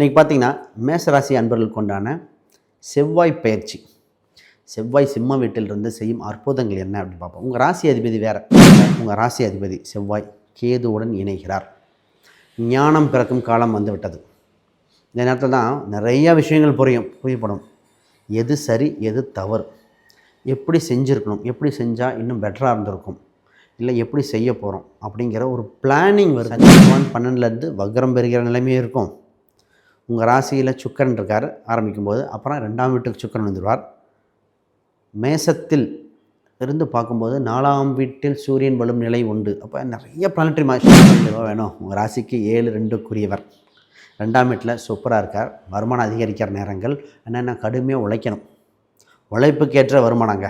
இன்றைக்கி பார்த்தீங்கன்னா மேசராசி அன்பர்கள் கொண்டான செவ்வாய் பயிற்சி. செவ்வாய் சிம்ம வீட்டிலிருந்து செய்யும் அற்புதங்கள் என்ன அப்படின்னு பார்ப்போம். உங்கள் ராசி அதிபதி வேறு. உங்கள் ராசி அதிபதி செவ்வாய் கேதுவுடன் இணைகிறார். ஞானம் பிறக்கும் காலம் வந்துவிட்டது. இந்த நேரத்தில் தான் நிறையா விஷயங்கள் புரியும் புரியப்படும். எது சரி எது தவறு? எப்படி செஞ்சுருக்கணும்? எப்படி செஞ்சால் இன்னும் பெட்டராக இருந்திருக்கும்? இல்லை எப்படி செய்ய போகிறோம் அப்படிங்கிற ஒரு பிளானிங் வருது. சனி பன்னெண்டுலேருந்து வக்ரம் பெறுகிற நிலைமையும் இருக்கும். உங்கள் ராசியில் சுக்கரன் இருக்கார் ஆரம்பிக்கும் போது அப்புறம் ரெண்டாம் வீட்டுக்கு சுக்கரன் வந்துடுவார். மேசத்தில் இருந்து பார்க்கும்போது நாலாம் வீட்டில் சூரியன் வலும் நிலை உண்டு. அப்போ நிறைய பிளானட்ரி மாஷன் வேணும். உங்கள் ராசிக்கு ஏழு ரெண்டுக்குரியவர். ரெண்டாம் வீட்டில் சூப்பராக இருக்கார். வருமானம் அதிகரிக்கிற நேரங்கள் என்னென்ன கடுமையாக உழைக்கணும். உழைப்புக்கேற்ற வருமானங்க.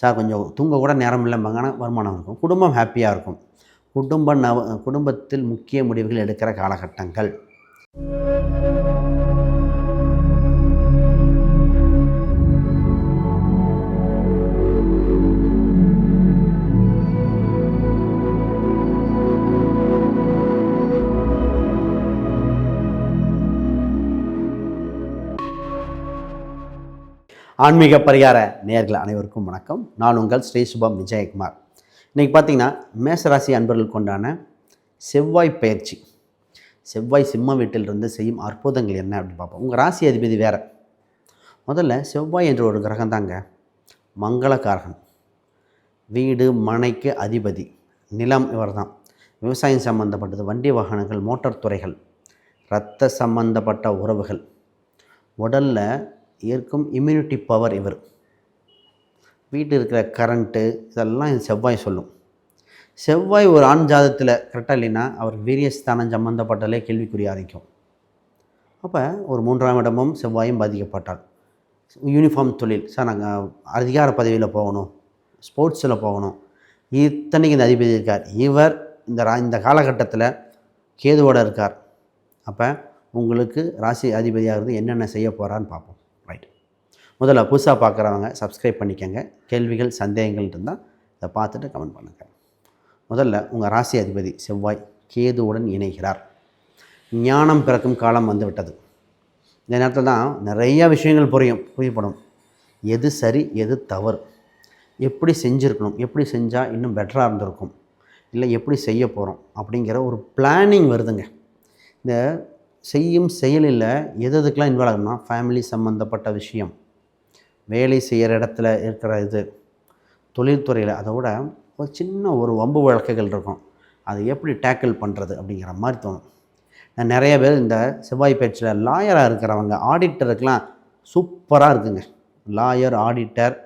சார் கொஞ்சம் தூங்க கூட நேரம் இல்லைம்பாங்கன்னா வருமானம் இருக்கும். குடும்பம் ஹாப்பியாக இருக்கும். குடும்ப நவ குடும்பத்தில் முக்கிய முடிவுகள் எடுக்கிற காலகட்டங்கள். ஆன்மீக பரிகார நேயர்கள் அனைவருக்கும் வணக்கம். நான் உங்கள் ஸ்ரீ சுபம் விஜயகுமார். இன்றைக்கி பார்த்தீங்கன்னா மேசராசி அன்பர்கள் கொண்டான செவ்வாய் பயிற்சி செவ்வாய் சிம்ம வீட்டிலிருந்து செய்யும் அற்புதங்கள் என்ன அப்படின்னு பார்ப்போம். உங்கள் ராசி அதிபதி வேறு. முதல்ல செவ்வாய் என்ற ஒரு கிரகம் தாங்க. மங்களகாரகன் வீடு மனைக்கு அதிபதி. நிலம் இவர்தான். விவசாயம் சம்பந்தப்பட்டது வண்டி வாகனங்கள் மோட்டார் துறைகள். இரத்த சம்பந்தப்பட்ட உறவுகள். உடலில் இருக்கும் இம்யூனிட்டி பவர் இவர். வீட்டில் இருக்கிற கரண்ட்டு இதெல்லாம் இந்த செவ்வாய் சொல்லும். செவ்வாய் ஒரு ஆண் ஜாதத்தில் கரெக்டாக இல்லைன்னா அவர் வீரியஸ்தானம் சம்மந்தப்பட்டாலே கேள்விக்குறி ஆரம்பிக்கும் அப்போ ஒரு மூன்றாம் இடமும் செவ்வாயும் பாதிக்கப்பட்டால் யூனிஃபார்ம் தொழில் சார் நாங்கள் அதிகார பதவியில் போகணும் ஸ்போர்ட்ஸில் போகணும். இத்தனைக்கு இந்த அதிபதி இருக்கார். இவர் இந்த ரா இந்த காலகட்டத்தில் கேதுவோட இருக்கார். அப்போ உங்களுக்கு ராசி அதிபதியாக இருந்து என்னென்ன செய்ய போகிறான்னு பார்ப்போம். முதல்ல புதுசாக பார்க்குறவங்க சப்ஸ்கிரைப் பண்ணிக்கோங்க. கேள்விகள் சந்தேகங்கள் இருந்தால் இதை பார்த்துட்டு கமெண்ட் பண்ணுங்கள் முதல்ல உங்கள் ராசி அதிபதி செவ்வாய் கேதுவுடன் இணைகிறார். ஞானம் பிறக்கும் காலம் வந்துவிட்டது இந்த நேரத்தில் தான் நிறையா விஷயங்கள் புரியும் புரியப்படும். எது சரி எது தவறு? எப்படி செஞ்சுருக்கணும்? எப்படி செஞ்சால் இன்னும் பெட்டராக இருந்திருக்கும்? இல்லை எப்படி செய்ய போகிறோம் அப்படிங்கிற ஒரு பிளானிங் வருதுங்க. இந்த செய்யும் செயலில் எது எதுக்கெலாம் இன்வால்வ் ஆகணும்னா ஃபேமிலி சம்மந்தப்பட்ட விஷயம் வேலை செய்கிற இடத்துல இருக்கிற இது தொழில்துறையில் அதை விட ஒரு சின்ன ஒரு வம்பு வழக்குகள் இருக்கும். அதை எப்படி டேக்கிள் பண்ணுறது அப்படிங்கிற மாதிரி தோணும். நான் நிறைய பேர் இந்த செவ்வாய் பேச்சில் லாயராக இருக்கிறவங்க ஆடிட்டருக்கெலாம் சூப்பராக இருக்குங்க. லாயர் ஆடிட்டர்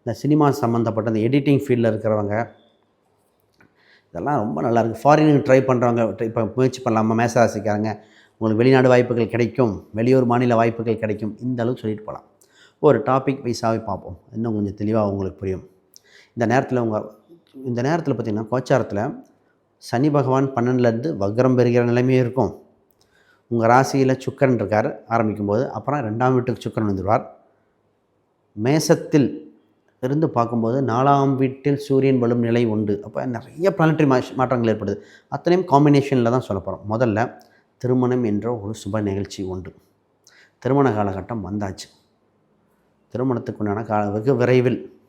இந்த சினிமா சம்மந்தப்பட்ட இந்த எடிட்டிங் ஃபீல்டில் இருக்கிறவங்க இதெல்லாம் ரொம்ப நல்லாயிருக்கு ஃபாரினுக்கு ட்ரை பண்ணுறவங்க இப்போ முயற்சி பண்ணலாமா? மேசராசிக்காரங்க உங்களுக்கு வெளிநாடு வாய்ப்புகள் கிடைக்கும் வெளியூர் மாநில வாய்ப்புகள் கிடைக்கும் இந்த அளவுக்கு சொல்லிட்டு போகலாம். ஒரு டாபிக் வைஸாகவே பார்ப்போம். இன்னும் கொஞ்சம் தெளிவாக உங்களுக்கு புரியும். இந்த நேரத்தில் உங்கள் இந்த நேரத்தில் பார்த்திங்கன்னா கோச்சாரத்தில் சனி பகவான் பன்னெண்டுலேருந்து வக்ரம் பெறுகிற நிலைமையும் இருக்கும். உங்கள் ராசியில் சுக்கரன் இருக்கார் ஆரம்பிக்கும் போது அப்புறம் ரெண்டாம் வீட்டுக்கு சுக்கரன் வந்துடுவார் மேசத்தில் இருந்து பார்க்கும்போது நாலாம் வீட்டில் சூரியன் வலும் நிலை உண்டு. அப்போ நிறைய பிளானட்ரி மாற்றங்கள் ஏற்படுது. அத்தனையும் காம்பினேஷனில் தான் சொல்ல போகிறோம் முதல்ல திருமணம் என்ற ஒரு சுப நிகழ்ச்சி உண்டு. திருமண காலகட்டம் வந்தாச்சு. திருமணத்துக்குண்டான கால வெகு விரைவில்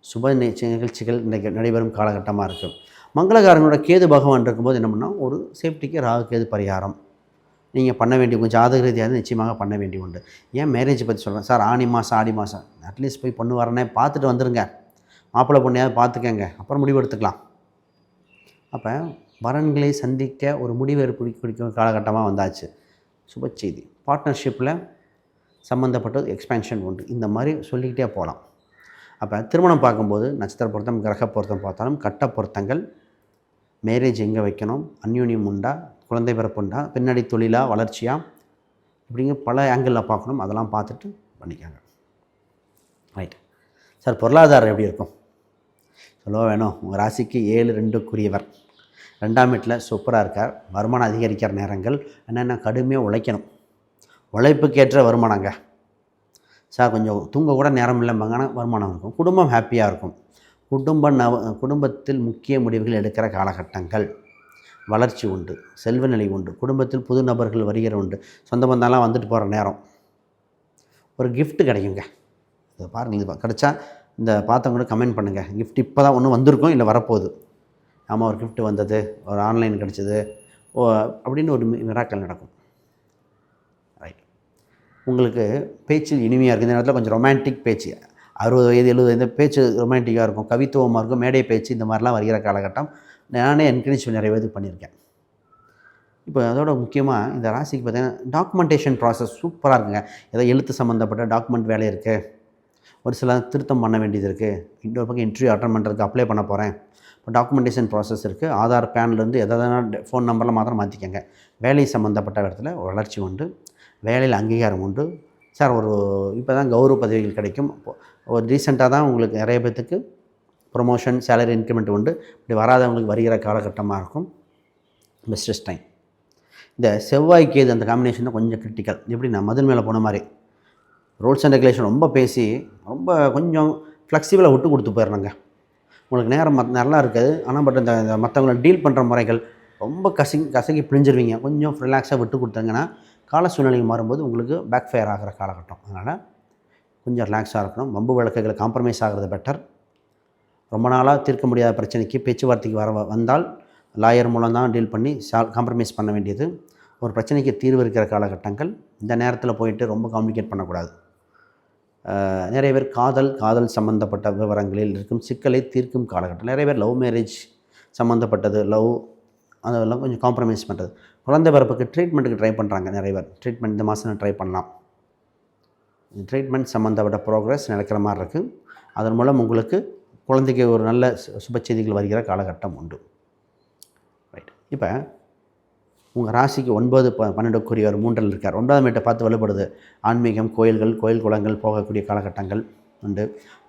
சுப நிகழ்ச்சி- நிகழ்ச்சிகள் இன்றைக்கு நடைபெறும் காலகட்டமாக இருக்குது மங்களகாரனோட கேது பகவான் இருக்கும்போது என்ன பண்ணால் ஒரு சேஃப்டிக்கு ராகு கேது பரிகாரம். நீங்கள் பண்ண வேண்டிய கொஞ்சம் ஜாதக ரீதியாக நிச்சயமாக பண்ண வேண்டிய உண்டு. ஏன் மேரேஜ் பற்றி சொல்கிறேன் சார் ஆனி மாதம் ஆடி மாதம் அட்லீஸ்ட் போய் பொண்ணு வரனே பார்த்துட்டு வந்துடுங்க மாப்பிள்ளை பொண்ணையாவது பார்த்துக்கங்க. அப்புறம் முடிவு எடுத்துக்கலாம். அப்போ வரன்களை சந்திக்க ஒரு முடிவு பிடி காலகட்டமாக வந்தாச்சு. சுப செய்தி பார்ட்னர்ஷிப்பில் சம்மந்தப்பட்ட எக்ஸ்பேன்ஷன் உண்டு. இந்த மாதிரி சொல்லிக்கிட்டே போகலாம். அப்போ திருமணம் பார்க்கும்போது நட்சத்திர பொருத்தம் கிரக பொருத்தம் பார்த்தாலும் கட்ட பொருத்தங்கள் மேரேஜ் எங்கே வைக்கணும் அந்யூன்யம் உண்டா குழந்தை பிறப்பு உண்டா பின்னாடி தொழிலா வளர்ச்சியா இப்படிங்க பல ஆங்கிளில் பார்க்கணும். அதெல்லாம் பார்த்துட்டு பண்ணிக்காங்க. ரைட் சார் பொருளாதாரம் எப்படி இருக்கும்? சொல்லவா வேணும்? உங்கள் ராசிக்கு ஏழு ரெண்டுக்குரியவர். ரெண்டாம் வீட்டில் சூப்பராக இருக்கார். வருமானம் அதிகரிக்கிற நேரங்கள் என்னென்ன கடுமையாக உழைக்கணும். உழைப்புக்கேற்ற வருமானங்க. சார் கொஞ்சம் தூங்க கூட நேரம் ஆனால் வருமானம் இருக்கும். குடும்பம் ஹாப்பியாக இருக்கும். குடும்ப நவ குடும்பத்தில் முக்கிய முடிவுகள் எடுக்கிற காலகட்டங்கள். வளர்ச்சி உண்டு. செல்வ நிலை உண்டு. குடும்பத்தில் புது நபர்கள் வருகிற உண்டு. சொந்த பந்தம்லாம் வந்துட்டு போகிற நேரம். ஒரு கிஃப்ட் கிடைக்குங்க. இதை பாருங்கள் இது கிடச்சா இந்த பார்த்தவங்க கூட கமெண்ட் பண்ணுங்கள் கிஃப்ட் இப்போ தான் ஒன்று வந்திருக்கும் இல்லை வரப்போகுது. ஆமாம் ஒரு கிஃப்ட் வந்தது. ஒரு ஆன்லைன் கிடச்சிது. ஓ அப்படின்னு ஒரு மிராக்கள் நடக்கும். உங்களுக்கு பேச்சு இனிமையாக இருக்குது இந்த நேரத்தில் கொஞ்சம் ரொமான்டிக் பேச்சு. அறுபது வயது எழுபது இந்த பேச்சு ரொமான்டிக்காக இருக்கும். கவித்துவமாக இருக்கும். மேடை பேச்சு இந்த மாதிரிலாம் வருகிற காலகட்டம். நானே என்கரேஜ் நிறைய பேருக்கு பண்ணியிருக்கேன். இப்போ அதோட முக்கியமாக இந்த ராசிக்கு பார்த்தீங்கன்னா டாக்குமெண்டேஷன் ப்ராசஸ் சூப்பராக இருக்குங்க. ஏதோ எழுத்து சம்மந்தப்பட்ட டாக்குமெண்ட் வேலை இருக்குது ஒரு சில திருத்தம் பண்ண வேண்டியது இருக்குது இன்னொரு பக்கம் இன்டர்வியூ அட்டன் பண்ணுறதுக்கு அப்ளை பண்ண போகிறேன் இப்போ டாக்குமெண்டேஷன் ப்ராசஸ் இருக்குது ஆதார் பேன்லேருந்து எதாவது ஃபோன் நம்பரில் மாத்திரம் மாற்றிக்கங்க வேலை சம்மந்தப்பட்ட இடத்துல வளர்ச்சி உண்டு. வேலையில் அங்கீகாரம் உண்டு. சார் ஒரு இப்போ தான் கௌரவ பதவிகள் கிடைக்கும். ஒரு ரீசெண்டாக தான் உங்களுக்கு நிறைய பேர்த்துக்கு ப்ரொமோஷன் சேலரி இன்க்ரிமெண்ட் உண்டு. இப்படி வராதவங்களுக்கு வருகிற காலகட்டமாக இருக்கும். பெஸ்டஸ் டைம் இந்த செவ்வாய் கேது அந்த காம்பினேஷன் கொஞ்சம் கிரிட்டிக்கல் எப்படி நான் மதுன் மேலே போன மாதிரி. ரூல்ஸ் அண்ட் ரெகுலேஷன் ரொம்ப பேசி ரொம்ப கொஞ்சம் ஃப்ளெக்சிபிளாக விட்டு கொடுத்து போயிடணுங்க உங்களுக்கு நேரம் மத் நல்லா இருக்காது. ஆனால் பட் இந்த மற்றவங்களை மற்றவங்கள டீல் பண்ணுற முறைகள் ரொம்ப கசங்கி கசங்கி பிழிஞ்சிருவீங்க. கொஞ்சம் ரிலாக்ஸாக விட்டு கொடுத்தாங்கன்னா கால சூழ்நிலை மாறும்போது உங்களுக்கு பேக் ஃபயர் ஆகிற காலகட்டம். அதனால் கொஞ்சம் ரிலாக்ஸாக இருக்கணும். வம்பு வழக்குகளை காம்ப்ரமைஸ் ஆகிறது பெட்டர் ரொம்ப நாளாக தீர்க்க முடியாத பிரச்சனைக்கு பேச்சுவார்த்தைக்கு வர வந்தால் லாயர் மூலம் தான் டீல் பண்ணி சால் காம்ப்ரமைஸ் பண்ண வேண்டியது. ஒரு பிரச்சனைக்கு தீர்வு இருக்கிற காலகட்டங்கள். இந்த நேரத்தில் போயிட்டு ரொம்ப காம்ப்ளிகேட் பண்ணக்கூடாது. நிறைய பேர் காதல் காதல் சம்மந்தப்பட்ட விவரங்களில் இருக்கும். சிக்கலை தீர்க்கும் காலகட்டம். நிறைய பேர் லவ் மேரேஜ் சம்மந்தப்பட்டது லவ் அதெல்லாம் கொஞ்சம் காம்ப்ரமைஸ் பண்ணுறது குழந்தை பிறப்புக்கு ட்ரீட்மெண்ட்டுக்கு ட்ரை பண்ணுறாங்க நிறைய பேர். ட்ரீட்மெண்ட் இந்த மாதம் ட்ரை பண்ணலாம். ட்ரீட்மெண்ட் சம்மந்தப்பட்ட ப்ரோக்ரஸ் நடக்கிற மாதிரி இருக்குது அதன் மூலம் உங்களுக்கு குழந்தைக்கு ஒரு நல்ல சு- சுப செய்திகள் வருகிற காலகட்டம் உண்டு. ரைட் இப்போ உங்கள் ராசிக்கு ஒன்பது ப பன்னெண்டுக்குரியவர் மூன்றில் இருக்கார். ஒன்பதாம் வீட்டை பார்த்து வலுப்படுது. ஆன்மீகம் கோயில்கள் கோயில் குளங்கள் போகக்கூடிய காலகட்டங்கள். உண்டு.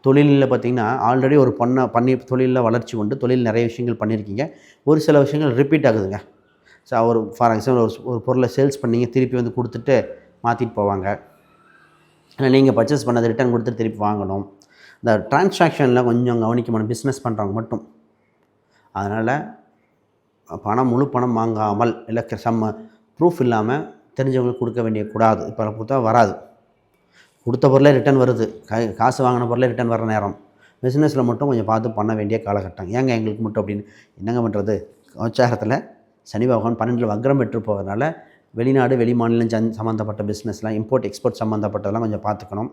தொழிலில் பார்த்திங்கன்னா ஆல்ரெடி ஒரு பண்ண பண்ணி தொழிலில் வளர்ச்சி உண்டு. தொழில் நிறைய விஷயங்கள் பண்ணியிருக்கீங்க. ஒரு சில விஷயங்கள் ரிப்பீட் ஆகுதுங்க. ஸோ ஒரு ஃபார் எக்ஸாம்பிள் ஒரு ஒரு பொருளை சேல்ஸ் பண்ணிங்க திருப்பி வந்து கொடுத்துட்டு மாற்றிட்டு போவாங்க. இல்லை நீங்கள் பர்ச்சேஸ் பண்ணதை ரிட்டர்ன் கொடுத்துட்டு திருப்பி வாங்கணும். இந்த டிரான்சாக்ஷனில் கொஞ்சம் கவனிக்கணும். பிஸ்னஸ் பண்ணுறவங்க மட்டும். அதனால் பணம் முழு பணம் வாங்காமல் இல்லை சம்ம ப்ரூஃப் இல்லாமல் தெரிஞ்சவங்களுக்கு கொடுக்க வேண்டிய கூடாது. இப்போ கொடுத்தா வராது. கொடுத்த பொருளே ரிட்டர்ன் வருது. கா காசு வாங்கின பொருளே ரிட்டர்ன் வர நேரம். பிஸ்னஸில் மட்டும் கொஞ்சம் பார்த்து பண்ண வேண்டிய காலகட்டம். ஏங்க எங்களுக்கு மட்டும் அப்படின்னு என்னங்க பண்ணுறது கோச்சாரத்தில் சனி பகவான் பன்னெண்டில் வக்ரம் பெற்று போகிறதுனால வெளிநாடு வெளி மாநிலம் சந் சம்மந்தப்பட்ட பிஸ்னஸ்லாம் இம்போர்ட் எக்ஸ்போர்ட் சம்மந்தப்பட்டதெல்லாம் கொஞ்சம் பார்த்துக்கணும்.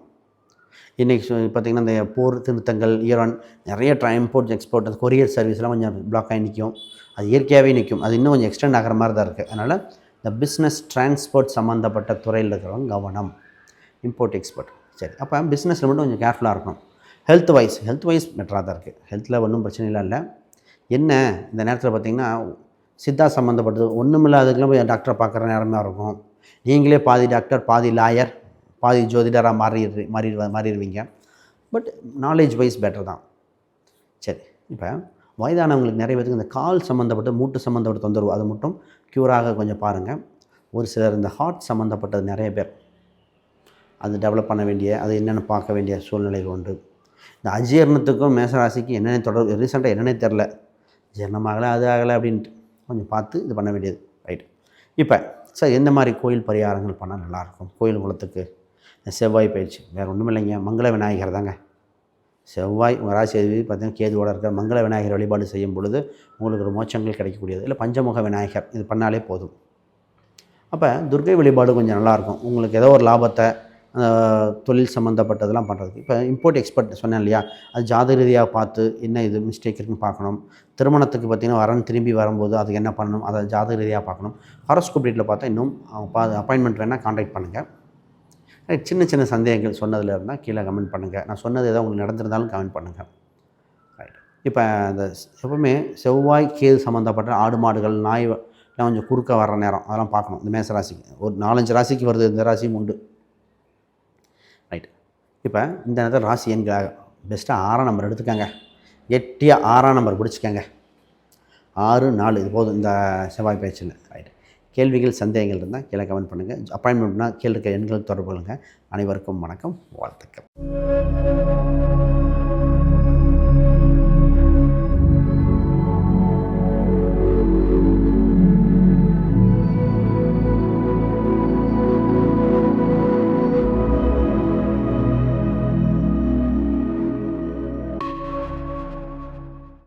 இன்றைக்கி பார்த்திங்கன்னா இந்த போர் திருத்தங்கள் ஈரான் நிறைய ட்ரா இம்போர்ட் எக்ஸ்போர்ட் அந்த கொரியர் சர்வீஸ்லாம் கொஞ்சம் பிளாக் ஆகி நிற்கும் அது இயற்கையாகவே நிற்கும் அது இன்னும் கொஞ்சம் எக்ஸ்டெண்ட் ஆகிற மாதிரி தான் இருக்குது அதனால் இந்த பிஸ்னஸ் டிரான்ஸ்போர்ட் சம்மந்தப்பட்ட துறையில் இருக்கிறவங்க கவனம். இம்போர்ட் எக்ஸ்போர்ட் சரி அப்போ பிஸ்னஸில் மட்டும் கொஞ்சம் கேர்ஃபுல்லாக இருக்கணும். ஹெல்த் வைஸ் ஹெல்த் வைஸ் பெட்டராக தான் இருக்குது ஹெல்த்தில் ஒன்றும் பிரச்சனை இல்லை. என்ன இந்த நேரத்தில் பார்த்திங்கன்னா சித்தா சம்மந்தப்பட்டது ஒன்றுமில்லாததுக்கெல்லாம் போய் டாக்டரை பார்க்குற நேரமாக இருக்கும். நீங்களே பாதி டாக்டர் பாதி லாயர் பாதி ஜோதிடராக மாறி மாறி மாறிடுவீங்க. பட் நாலேஜ் வைஸ் பெட்டர் தான். சரி இப்போ வயதானவங்களுக்கு நிறைய பேருக்கு இந்த கால் சம்மந்தப்பட்ட மூட்டு சம்மந்தப்பட்ட தொந்தரவு அது மட்டும் க்யூராக கொஞ்சம் பாருங்கள் ஒரு சிலர் இந்த ஹார்ட் சம்மந்தப்பட்டது நிறைய பேர் அது டெவலப் பண்ண வேண்டிய அது என்னென்னு பார்க்க வேண்டிய சூழ்நிலைகள் உண்டு. இந்த அஜீரணத்துக்கும் மேசராசிக்கும் என்னென்ன தொடர்பு ரீசெண்டாக என்னென்னே தெரில. ஜீரணமாகலை அது ஆகலை அப்படின்ட்டு கொஞ்சம் பார்த்து இது பண்ண வேண்டியது. ரைட் இப்போ சார் எந்த மாதிரி கோயில் பரிகாரங்கள் பண்ணால் நல்லாயிருக்கும்? கோயில் குளத்துக்கு. இந்த செவ்வாய் பயிற்சி. வேறு ஒன்றும் இல்லைங்க. மங்கள விநாயகர் தாங்க. செவ்வாய் உங்கள் ராசி அதிபதி பார்த்தீங்கன்னா கேதுவோட இருக்கிற மங்கள விநாயகர் வழிபாடு செய்யும் பொழுது உங்களுக்கு ஒரு மோச்சங்கள் கிடைக்கக்கூடியது. இல்லை பஞ்சமுக விநாயகர். இது பண்ணாலே போதும். அப்போ துர்க்கை வழிபாடு கொஞ்சம் நல்லாயிருக்கும். உங்களுக்கு ஏதோ ஒரு லாபத்தை தொழில் சம்மந்தப்பட்டதெல்லாம் பண்ணுறது இப்போ இம்போர்ட் எக்ஸ்பர்ட் சொன்னேன் இல்லையா? அது ஜாத ரீதியாக பார்த்து என்ன இது மிஸ்டேக் இருக்குன்னு பார்க்கணும். திருமணத்துக்கு பார்த்திங்கன்னா வரன் திரும்பி வரும்போது அதுக்கு என்ன பண்ணணும்? அதை ஜாத ரீதியாக பார்க்கணும். ஹாரோஸ்கோப் டேட்டில் பார்த்தா இன்னும் அவங்க பா அப்பாயின்மெண்ட் வேணால் காண்டாக்ட் பண்ணுங்கள் சின்ன சின்ன சந்தேகங்கள் சொன்னதில் இருந்தால் கீழே கமெண்ட் பண்ணுங்கள் நான் சொன்னது எதாவது உங்களுக்கு நடந்திருந்தாலும் கமெண்ட் பண்ணுங்கள் ரைட் இப்போ அந்த எப்பவுமே செவ்வாய் கேது சம்மந்தப்பட்ட ஆடு மாடுகள் நாய் எல்லாம் கொஞ்சம் குறுக்க வர்ற நேரம். அதெல்லாம் பார்க்கணும். இந்த மேச ராசிக்கு. ஒரு நாலஞ்சு ராசிக்கு வருது. இந்த ராசியும் உண்டு. இப்போ இந்த நேரத்தில் ராசி எண்களாக பெஸ்ட்டாக ஆறாம் நம்பர் எடுத்துக்கோங்க. எட்டியாக ஆறாம் நம்பர் பிடிச்சிக்கோங்க. ஆறு நாலு இது போதும். இந்த செவ்வாய் பயிற்சியில். ரைட் கேள்விகள் சந்தேகங்கள் இருந்தால் கீழே கமெண்ட் பண்ணுங்கள் அப்பாயின்மெண்ட்னா கீழே இருக்க தொடர்பு கொள்ளுங்கள் அனைவருக்கும் வணக்கம். வாழ்த்துக்கள்.